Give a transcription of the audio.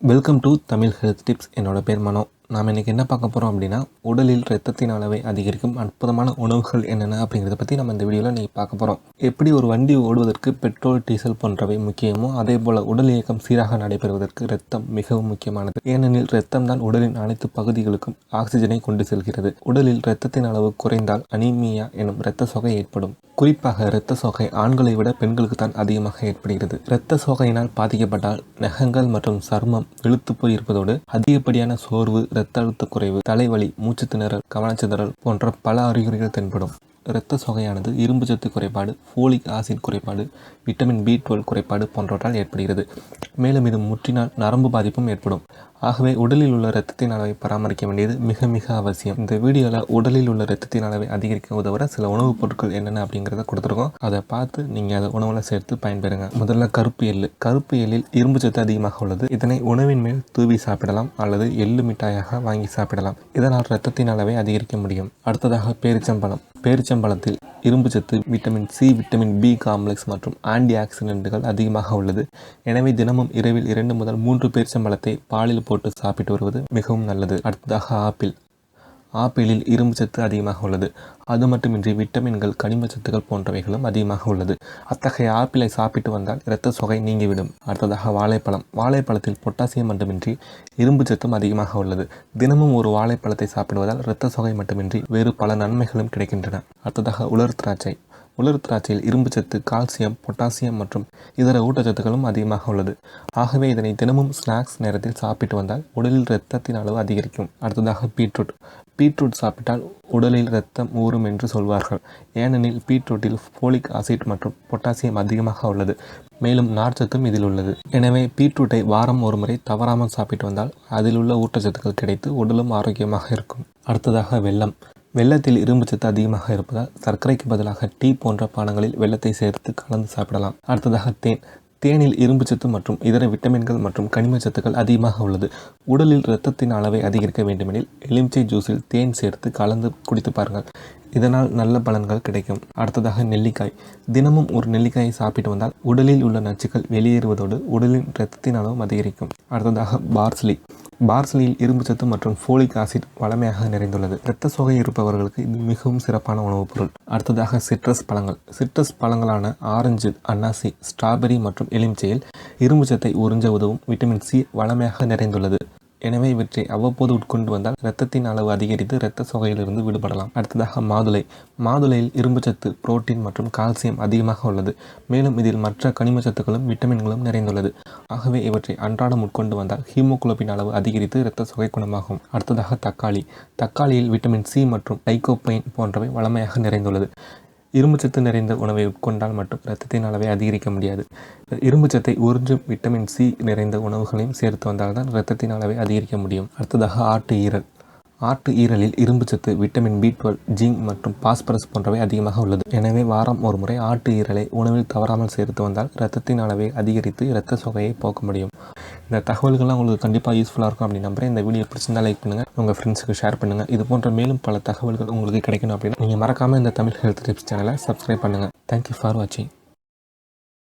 Welcome to Tamil health tips என்னோட பேர் மனோ. நாம் இன்றைக்கி என்ன பார்க்க போகிறோம் அப்படின்னா உடலில் ரத்தத்தின் அளவை அதிகரிக்கும் அற்புதமான உணவுகள் என்னென்ன அப்படிங்கிறத பற்றி நம்ம இந்த வீடியோவில் நீங்கள் பார்க்க போகிறோம் எப்படி ஒரு வண்டி ஓடுவதற்கு பெட்ரோல் டீசல் போன்றவை முக்கியமோ அதே போல் உடல் இயக்கம் சீராக நடைபெறுவதற்கு ரத்தம் மிகவும் முக்கியமானது. ஏனெனில் ரத்தம் தான் உடலின் அனைத்து பகுதிகளுக்கும் ஆக்சிஜனை கொண்டு செல்கிறது. உடலில் ரத்தத்தின் அளவு குறைந்தால் அனீமியா எனும் இரத்த சோகை ஏற்படும். குறிப்பாக இரத்த சோகை ஆண்களை விட பெண்களுக்கு தான் அதிகமாக ஏற்படுகிறது. இரத்த சோகையினால் பாதிக்கப்பட்டால் நகங்கள் மற்றும் சர்மம் இழுத்து போய் இருப்பதோடு அதிகப்படியான சோர்வு இரத்த அழுத்த குறைவு தலைவலி மூச்சு திணறல் கவனச்சிதறல் போன்ற பல அறிகுறிகள் தென்படும். இரத்த சொகையானது இரும்பு சத்து குறைபாடு ஃபோலிக் ஆசிட் குறைபாடு விட்டமின் பி டுவெல் குறைபாடு போன்றவற்றால் ஏற்படுகிறது. மேலும் இது முற்றினால் நரம்பு பாதிப்பும் ஏற்படும். ஆகவே உடலில் உள்ள ரத்தத்தின் அளவை பராமரிக்க வேண்டியது மிக மிக அவசியம். இந்த வீடியோவில் உடலில் உள்ள ரத்தத்தின் அளவை அதிகரிக்க உதவுற சில உணவுப் பொருட்கள் என்னென்ன அப்படிங்கிறத கொடுத்துருக்கோம். அதை பார்த்து நீங்கள் அதை உணவில் சேர்த்து பயன்பெறுங்க. முதல்ல கருப்பு எள்ளு. கருப்பு எள்ளில் இரும்பு சத்து அதிகமாக உள்ளது. இதனை உணவின் மேல் தூவி சாப்பிடலாம் அல்லது எள்ளு மிட்டாயாக வாங்கி சாப்பிடலாம். இதனால் ரத்தத்தின் அளவை அதிகரிக்க முடியும். அடுத்ததாக பேரிச்சம்பழம். பேரிச்சம்பழத்தில் இரும்பு சத்து vitamin C vitamin B complex மற்றும் ஆன்டி ஆக்சிடென்ட்டுகள் அதிகமாக உள்ளது. எனவே தினமும் இரவில் இரண்டு முதல் மூன்று பேரிச்சம்பழத்தை பாலில் போட்டு சாப்பிட்டு வருவது மிகவும் நல்லது. அடுத்ததாக ஆப்பிள். ஆப்பிளில் இரும்பு சத்து அதிகமாக உள்ளது. அது மட்டுமின்றி விட்டமின்கள் கனிம சத்துக்கள் போன்றவைகளும் அதிகமாக உள்ளது. அத்தகைய ஆப்பிளை சாப்பிட்டு வந்தால் இரத்த சொகை நீங்கிவிடும். அடுத்ததாக வாழைப்பழம். வாழைப்பழத்தில் பொட்டாசியம் மட்டுமின்றி இரும்பு சத்தும் அதிகமாக உள்ளது. தினமும் ஒரு வாழைப்பழத்தை சாப்பிடுவதால் இரத்த சொகை மட்டுமின்றி வேறு பல நன்மைகளும் கிடைக்கின்றன. அடுத்ததாக உலர் திராட்சை. உலர் திராட்சையில் இரும்பு சத்து கால்சியம் பொட்டாசியம் மற்றும் இதர ஊட்டச்சத்துக்களும் அதிகமாக உள்ளது. ஆகவே இதனை தினமும் ஸ்நாக்ஸ் நேரத்தில் சாப்பிட்டு வந்தால் உடலில் இரத்தத்தின் அளவு அதிகரிக்கும். அடுத்ததாக பீட்ரூட். பீட்ரூட் சாப்பிட்டால் உடலில் இரத்தம் ஊறும் என்று சொல்வார்கள். ஏனெனில் பீட்ரூட்டில் ஃபோலிக் ஆசிட் மற்றும் பொட்டாசியம் அதிகமாக உள்ளது. மேலும் நார்ச்சத்தும் இதில் உள்ளது. எனவே பீட்ரூட்டை வாரம் ஒரு முறை தவறாமல் சாப்பிட்டு வந்தால் அதில் உள்ள ஊட்டச்சத்துக்கள் கிடைத்து உடலும் ஆரோக்கியமாக இருக்கும். அடுத்ததாக வெள்ளம் வெள்ளத்தில் இரும்பு சத்து அதிகமாக இருப்பதால் சர்க்கரைக்கு பதிலாக டீ போன்ற பானங்களில் வெள்ளத்தை சேர்த்து கலந்து சாப்பிடலாம். அடுத்ததாக தேன். தேனில் இரும்பு சத்து மற்றும் இதர விட்டமின்கள் மற்றும் கனிம சத்துக்கள் அதிகமாக உள்ளது. உடலில் இரத்தத்தின் அளவை அதிகரிக்க வேண்டுமெனில் எலுமிச்சை ஜூஸில் தேன் சேர்த்து கலந்து குடித்து பாருங்கள். இதனால் நல்ல பலன்கள் கிடைக்கும். அடுத்ததாக நெல்லிக்காய். தினமும் ஒரு நெல்லிக்காயை சாப்பிட்டு வந்தால் உடலில் உள்ள நச்சுக்கள் வெளியேறுவதோடு உடலின் இரத்தத்தின் அளவும் அதிகரிக்கும். அடுத்ததாக பார்ஸ்லி. பார்சலியில் இரும்பு சத்து மற்றும் ஃபோலிக் ஆசிட் வளமையாக நிறைந்துள்ளது. இரத்த சோகை இருப்பவர்களுக்கு இது மிகவும் சிறப்பான உணவுப் பொருள். அடுத்ததாக சிட்ரஸ் பழங்கள். சிட்ரஸ் பழங்களான ஆரஞ்சு அன்னாசி ஸ்ட்ராபெரி மற்றும் எலுமிச்சையில் இரும்பு சத்தை உறிஞ்ச உதவும் விட்டமின் சி வளமையாக நிறைந்துள்ளது. எனவே இவற்றை அவ்வப்போது உட்கொண்டு வந்தால் இரத்தத்தின் அளவு அதிகரித்து இரத்த சோகையிலிருந்து விடுபடலாம். அடுத்ததாக மாதுளை. மாதுளையில் இரும்புச்சத்து புரோட்டீன் மற்றும் கால்சியம் அதிகமாக உள்ளது. மேலும் இதில் மற்ற கனிம சத்துக்களும் விட்டமின்களும் நிறைந்துள்ளது. ஆகவே இவற்றை அன்றாடம் உட்கொண்டு வந்தால் ஹீமோகுளோபின் அளவு அதிகரித்து இரத்த சொகை குணமாகும். அடுத்ததாக தக்காளி. தக்காளியில் விட்டமின் சி மற்றும் டைகோபைன் போன்றவை வளமையாக நிறைந்துள்ளது. இரும்புச்சத்து நிறைந்த உணவை உட்கொண்டால் மட்டும் இரத்தத்தின் அளவை அதிகரிக்க முடியாது. இரும்புச்சத்தை உறிஞ்சும் விட்டமின் சி நிறைந்த உணவுகளையும் சேர்த்து வந்தால்தான் இரத்தத்தின் அளவை அதிகரிக்க முடியும். அடுத்ததாக ஆட்டு ஈரல். ஆட்டு ஈரலில் இரும்புச்சத்து விட்டமின் பி டுவெல் ஜிங்க் மற்றும் பாஸ்பரஸ் போன்றவை அதிகமாக உள்ளது. எனவே வாரம் ஒரு முறை ஆட்டு ஈரலை உணவில் தவறாமல் சேர்த்து வந்தால் இரத்தத்தின் அளவை அதிகரித்து இரத்த சோகையை போக்க முடியும். இந்த தகவல்கள்லாம் உங்களுக்கு கண்டிப்பாக யூஸ்ஃபுல்லாக இருக்கும் அப்படின்னு நம்புறேன். இந்த வீடியோ பிடிச்சிருந்தா லைக் பண்ணுங்கள் உங்கள் ஃப்ரெண்ட்ஸுக்கு ஷேர் பண்ணுங்கள் இது போன்ற மேலும் பல தகவல்கள் உங்களுக்கு கிடைக்கணும் அப்படின்னா நீங்கள் மறக்காமல் இந்த தமிழ் ஹெல்த் டிப்ஸ் சேனலை சப்ஸ்கிரைப் பண்ணுங்கள் தேங்க்யூ ஃபார் வாட்சிங்